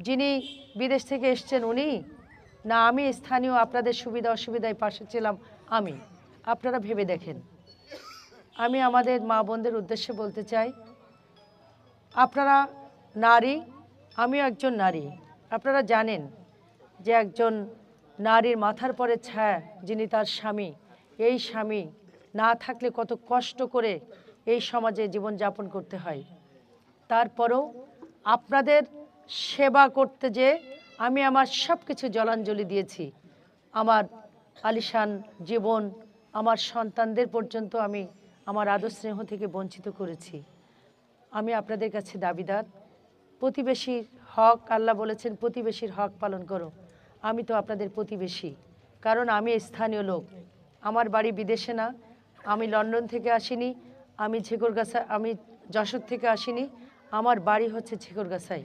যিনি বিদেশ থেকে এসছেন উনি? না, আমি স্থানীয়, আপনাদের সুবিধা, অসুবিধায় পাশে ছিলাম আমি। আপনারা ভেবে দেখেন। আমি আমাদের মা বোনদের উদ্দেশ্যে বলতে চাই, আপনারা নারী, আমিও একজন নারী। আপনারা জানেন যে একজন নারীর মাথার পরে ছায়া, যিনি তার স্বামী, এই স্বামী না থাকলে কত কষ্ট করে এই সমাজে জীবনযাপন করতে হয়। তারপরেও আপনাদের সেবা করতে যে আমি আমার সব কিছু জলাঞ্জলি দিয়েছি। আমার আলিশান জীবন, আমার সন্তানদের পর্যন্ত আমি আমার আদর স্নেহ থেকে বঞ্চিত করেছি। আমি আপনাদের কাছে দাবিদার। প্রতিবেশীর হক, আল্লাহ বলেছেন, প্রতিবেশীর হক পালন করো। আমি তো আপনাদের প্রতিবেশী, কারণ আমি স্থানীয় লোক। আমার বাড়ি বিদেশে না। আমি লন্ডন থেকে আসিনি। আমি ঝেকরগাছা, আমি যশোর থেকে আসিনি। আমার বাড়ি হচ্ছে ঝেকরগাছায়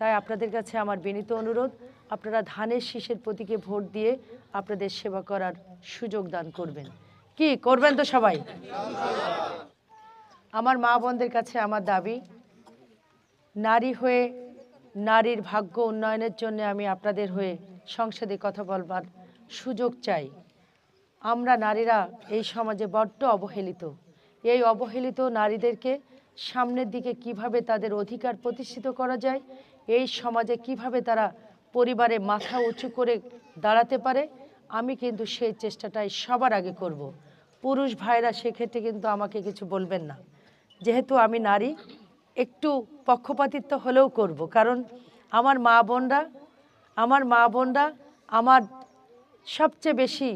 তাই আপনাদের কাছে আমার বিনীত অনুরোধ, আপনারা ধানের শীষের প্রতীকে ভোট দিয়ে আপনাদের সেবা করার সুযোগ দান করবেন। কি, করবেন তো সবাই? আমার মা বোনদের কাছে আমার দাবি, নারী হয়ে নারীর ভাগ্য উন্নয়নের জন্য আমি আপনাদের হয়ে সংসদে কথা বলবার সুযোগ চাই। আমরা নারীরা এই সমাজে বড্ড অবহেলিত। এই অবহেলিত নারীদেরকে সামনের দিকে কীভাবে তাদের অধিকার প্রতিষ্ঠিত করা যায়, এই সমাজে কীভাবে তারা পরিবারে মাথা উঁচু করে দাঁড়াতে পারে, আমি কিন্তু সেই চেষ্টাটাই সবার আগে করব। পুরুষ ভাইরা সেক্ষেত্রে কিন্তু আমাকে কিছু বলবেন না যেহেতু আমি নারী, একটু পক্ষপাতিত্ব হলেও করব, কারণ আমার মা বোনরা, আমার মা বোনরা আমার সবচেয়ে বেশি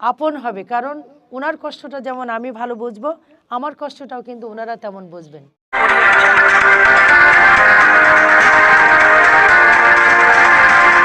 আপন হবে, কারণ ওনার কষ্টটা যেমন আমি ভালো বুঝব আমার কষ্টটাও কিন্তু ওনারা তেমন বুঝবেন।